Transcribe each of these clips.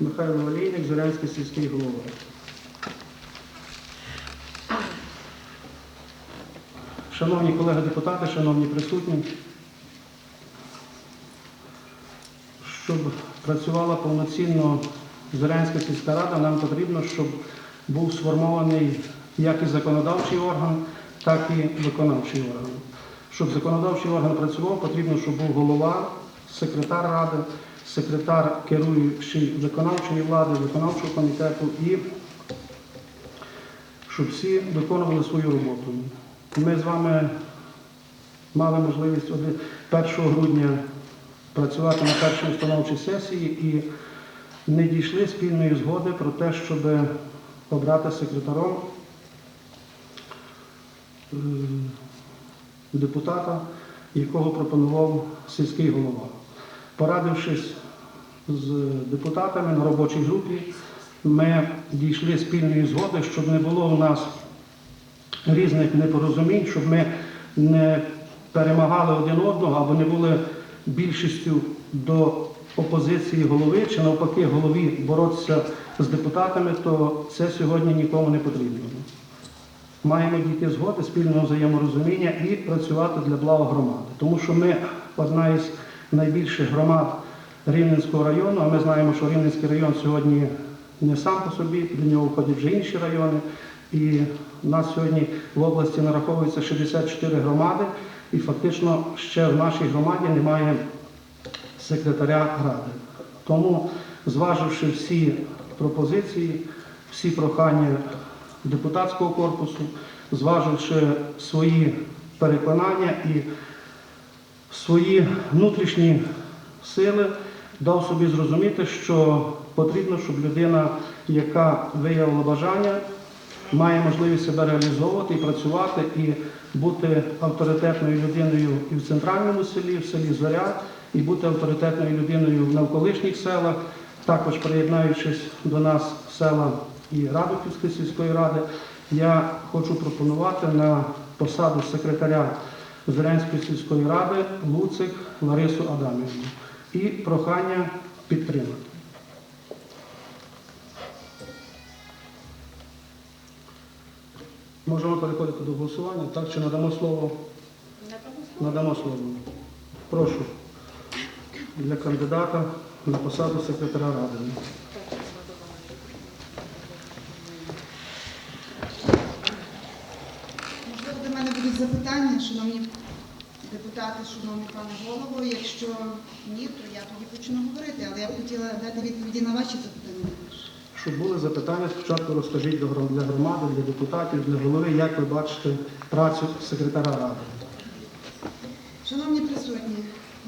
Михайло Олійник, Зорянський сільський голова. Шановні колеги депутати, шановні присутні, щоб працювала повноцінно Зорянська сільська рада, нам потрібно, щоб був сформований як і законодавчий орган, так і виконавчий орган. Щоб законодавчий орган працював, потрібно, щоб був голова, секретар ради, секретар керуючий виконавчої влади, виконавчого комітету і щоб всі виконували свою роботу. Ми з вами мали можливість 1 грудня працювати на першій установчій сесії і не дійшли спільної згоди про те, щоб обрати секретаром е, депутата, якого пропонував сільський голова. Порадившись з депутатами на робочій групі, ми дійшли спільної згоди, щоб не було у нас різних непорозумінь, щоб ми не перемагали один одного або не були більшістю до опозиції голови, чи навпаки голові боротися з депутатами, то це сьогодні нікому не потрібно. Маємо дійти згоди, спільного взаєморозуміння і працювати для блага громади. Тому що ми одна із найбільших громад Рівненського району, а ми знаємо, що Рівненський район сьогодні не сам по собі, до нього входять вже інші райони. І в нас сьогодні в області нараховується 64 громади, і фактично ще в нашій громаді немає секретаря ради. Тому, зваживши всі пропозиції, всі прохання депутатського корпусу, зваживши свої переконання і свої внутрішні сили, дав собі зрозуміти, що потрібно, щоб людина, яка виявила бажання, має можливість себе реалізовувати і працювати, і бути авторитетною людиною і в центральному селі, і в селі Зоря, і бути авторитетною людиною в навколишніх селах, також приєднаючись до нас в села і Радухівської сільської ради, я хочу пропонувати на посаду секретаря Зорянської сільської ради Луцик Ларису Адамівну. І прохання підтримати. Можемо переходити до голосування. Так, чи надамо слово? Надамо слово. Прошу для кандидата на посаду секретаря ради. Можливо, до мене будуть запитання, шановні депутати, шановний пане голово. Якщо ні, то я тоді почну говорити, але я б хотіла дати відповіді на ваші запитання. Щоб були запитання, спочатку розкажіть для громади, для депутатів, для голови, як ви бачите працю секретаря ради. Шановні присутні,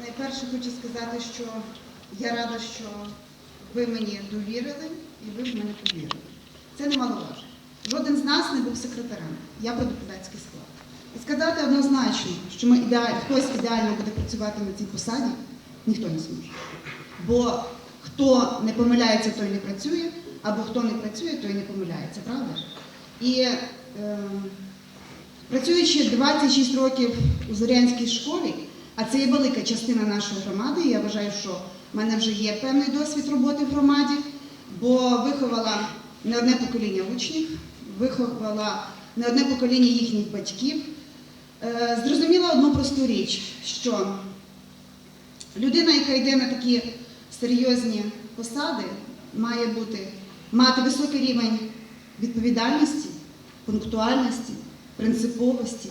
найперше хочу сказати, що я рада, що ви мені довірили і ви в мене повірили. Це немаловажно. Жоден з нас не був секретарем. Я про депутатський склад. І сказати однозначно, що ми ідеаль... хтось ідеально буде працювати на цій посаді, ніхто не зможе. Бо хто не помиляється, той не працює, або хто не працює, той не помиляється, правда ж? І е, працюючи 26 років у Зорянській школі, а це є велика частина нашої громади, я вважаю, що в мене вже є певний досвід роботи в громаді, бо виховала не одне покоління учнів, виховала не одне покоління їхніх батьків. Е, Зрозуміла одну просту річ, що людина, яка йде на такі серйозні посади, має бути, мати високий рівень відповідальності, пунктуальності, принциповості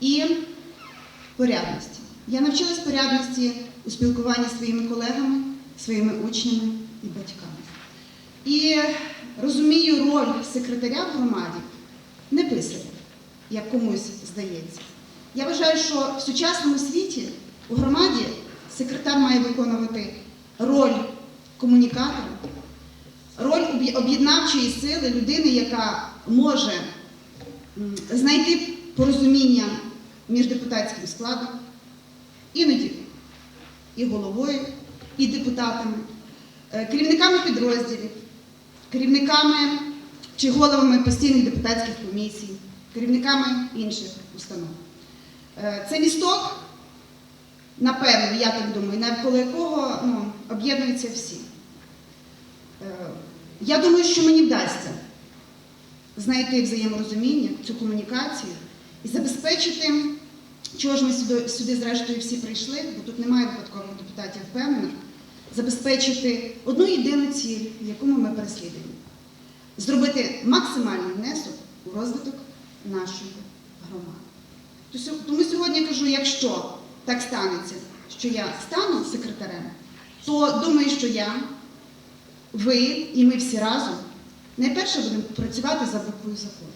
і порядності. Я навчилась порядності у спілкуванні зі своїми колегами, своїми учнями і батьками. І розумію роль секретаря в громаді не писаря, як комусь здається. Я вважаю, що в сучасному світі у громаді секретар має виконувати роль комунікатора, роль об'єднавчої сили людини, яка може знайти порозуміння між депутатським складом, іноді і головою, і депутатами, е, керівниками підрозділів, керівниками чи головами постійних депутатських комісій, керівниками інших установ. Е, Це місток, напевно, я так думаю, навколо якого ну, об'єднуються всі. Я думаю, що мені вдасться знайти взаєморозуміння, цю комунікацію і забезпечити, чого ж ми сюди, сюди зрештою всі прийшли, бо тут немає випадкових депутатів впевнених, забезпечити одну єдину ціль, яку ми переслідуємо. Зробити максимальний внесок у розвиток нашої громади. Тому сьогодні кажу, якщо так станеться, що я стану секретарем, то думаю, що я, ви і ми всі разом найперше будемо працювати за буквою закону.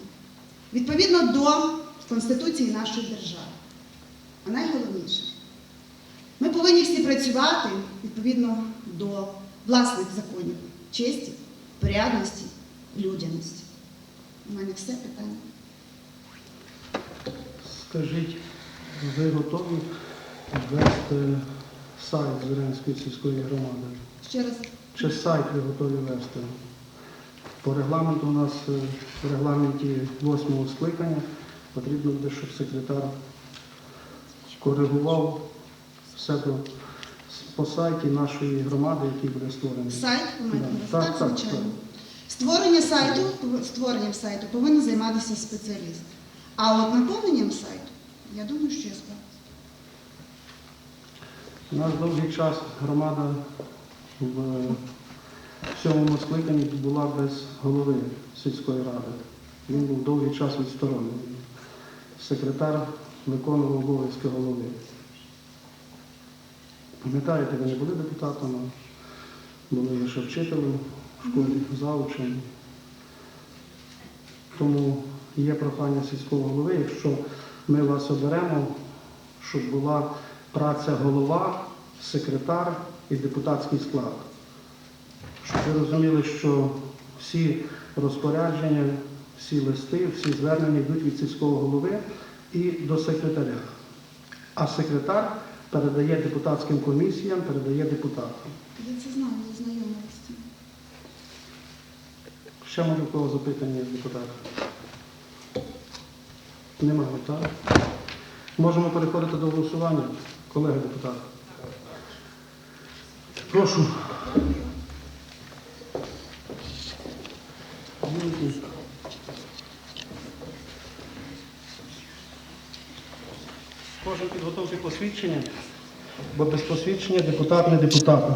Відповідно до Конституції нашої держави. А найголовніше, ми повинні всі працювати відповідно до власних законів честі, порядності, людяності. У мене все питання. Скажіть, ви готові ввести сайт Зеленської сільської громади? Ще раз. Чи сайт ви готові вести? По регламенту у нас е, в регламенті восьмого скликання потрібно буде, щоб секретар коригував себе по сайті нашої громади, який буде створений. Сайт Да. так, Так, так, звичайно. так. Створення сайту, створенням сайту повинен займатися спеціаліст. А от наповненням сайту, я думаю, що я справлюсь. У нас довгий час громада в сьомому скликанні була без голови сільської ради. Він був довгий час відсторонений. Секретар виконував обов'язки голови. Пам'ятаєте, ви не були депутатом, були лише вчителем в школі, заучем. Тому є прохання сільського голови, якщо ми вас оберемо, щоб була праця голова, секретар і депутатський склад. Щоб ви розуміли, що всі розпорядження, всі листи, всі звернення йдуть від сільського голови і до секретаря. А секретар передає депутатським комісіям, передає депутатам. Я це знаю, я знайома з цим. Ще може в кого запитання з депутатів? Немає, так? Можемо переходити до голосування, колеги депутати. Прошу. Кожен підготовки посвідчення, бо без посвідчення депутат не депутат.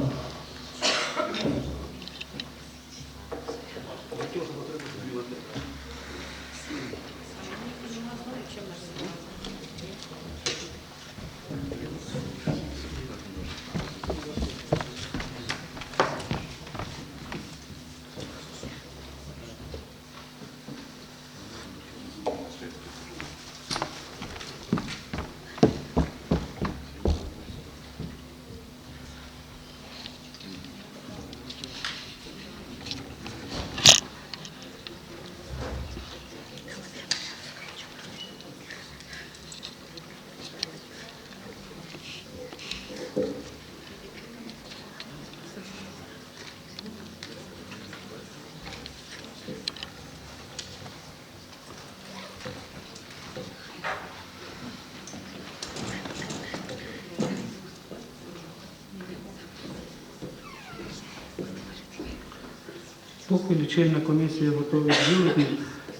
Поки лічильна комісія готова бюлетні,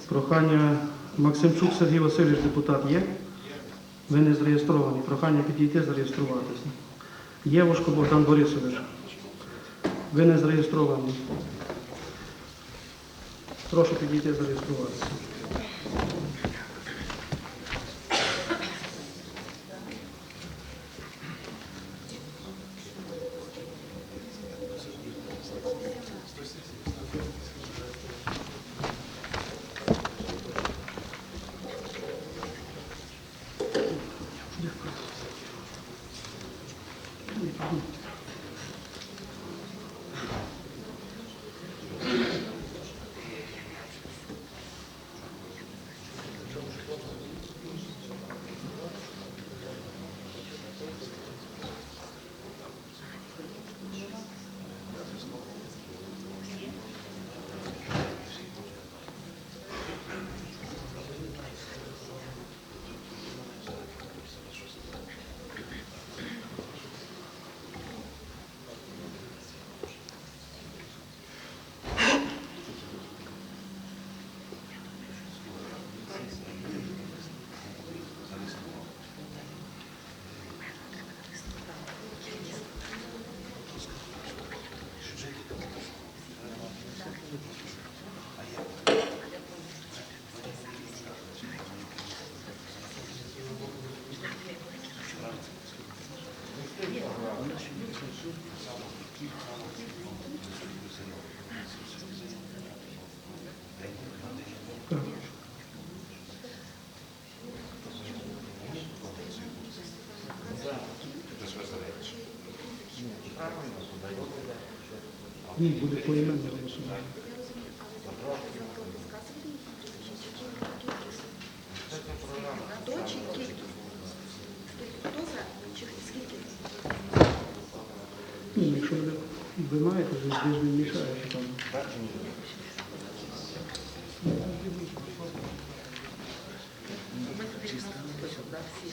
прохання Максимчук Сергій Васильович, депутат є? Ви не зареєстровані. Прохання підійти зареєструватися. Євушко Богдан Борисович. Ви не зареєстровані. Прошу підійти зареєструватися. Thank you. Це ж важлива річ. Ні, буде поіменно голосування. Хто ви маєте, то ви не мішаєте там. Ми собі всі.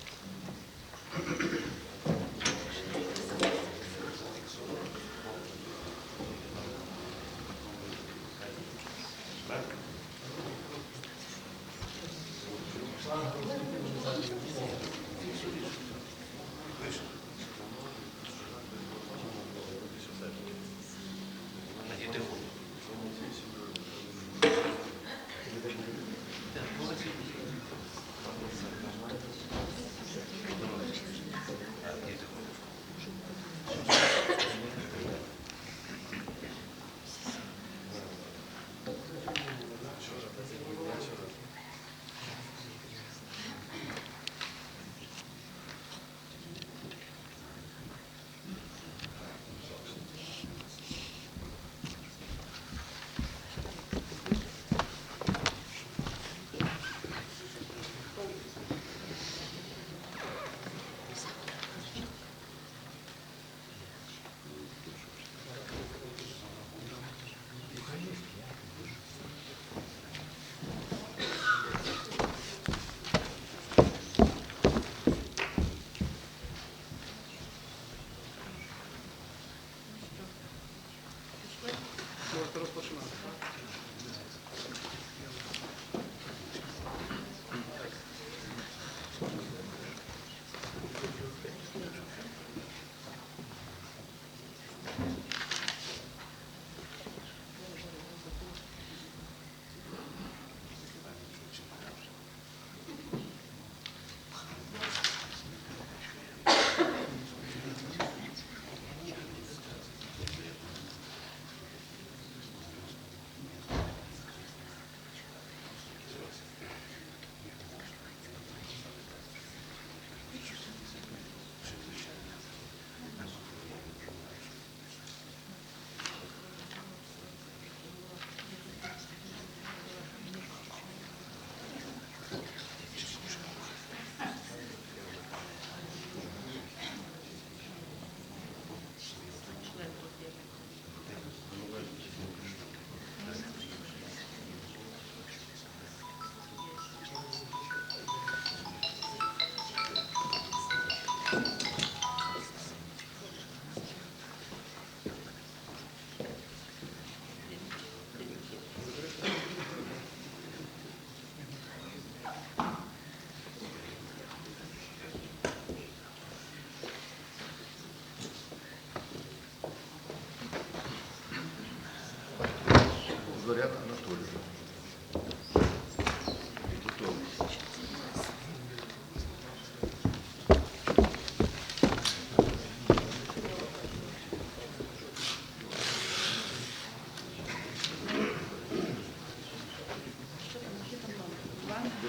Thank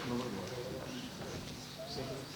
you.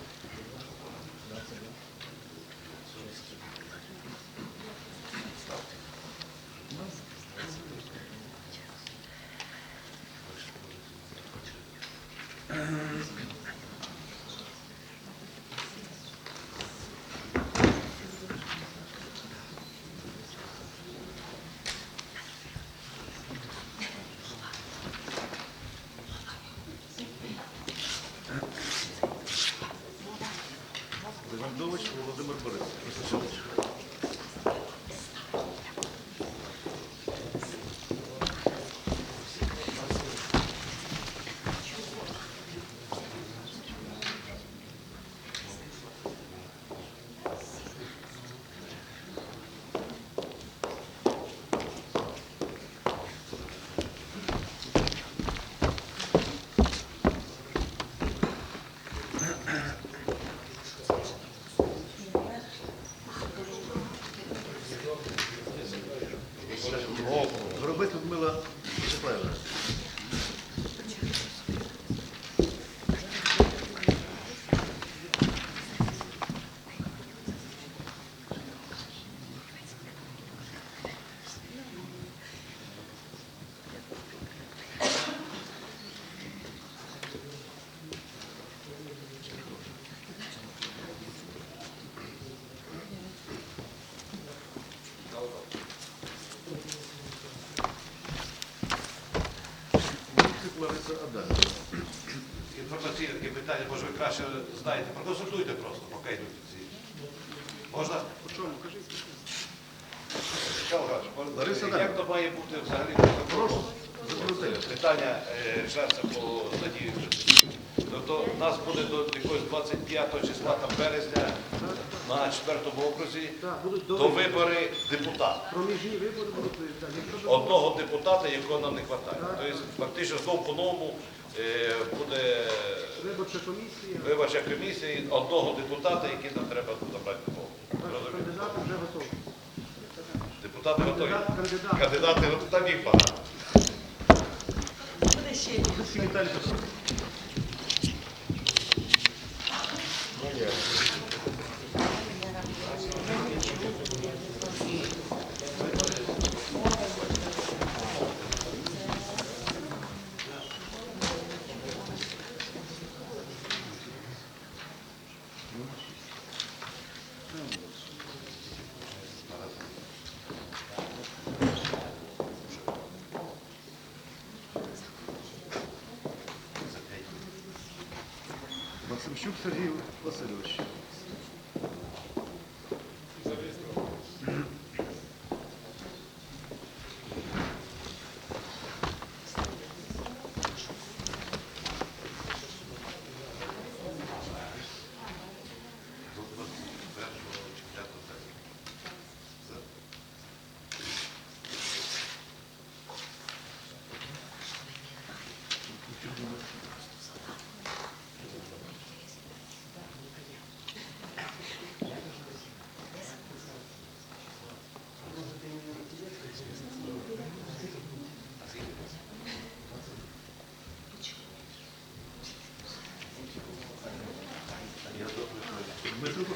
Лариса Як то має бути взагалі? Прошу. Питання е, часу по статті. Тобто у нас буде до якогось 25 числа там березня на 4 окрузі до вибори депутата. Одного депутата, якого нам не вистачає. Тобто фактично знову по-новому е, буде виборча комісія, одного депутата, який нам треба забрати до Кандидати вже готові. Депутати готові. Кандидат. Кандидати готові, там їх багато. Буде ще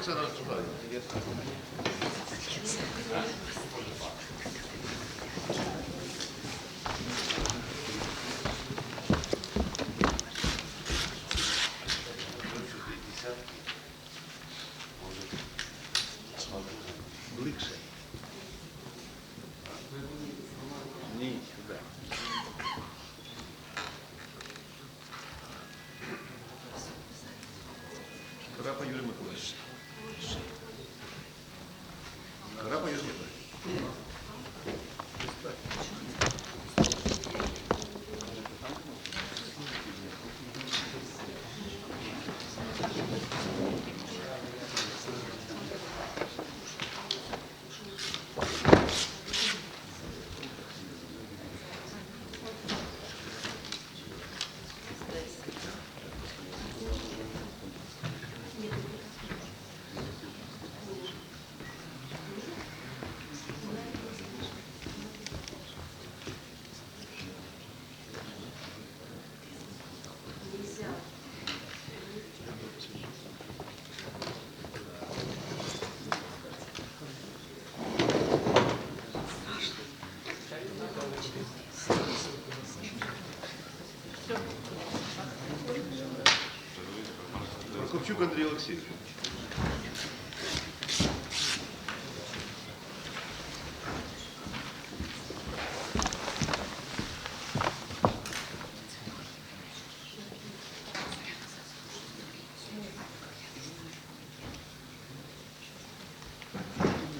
Дмитрук Оксана Карапа Юрій Миколаївич. Прокопчук Андрій Олексійович.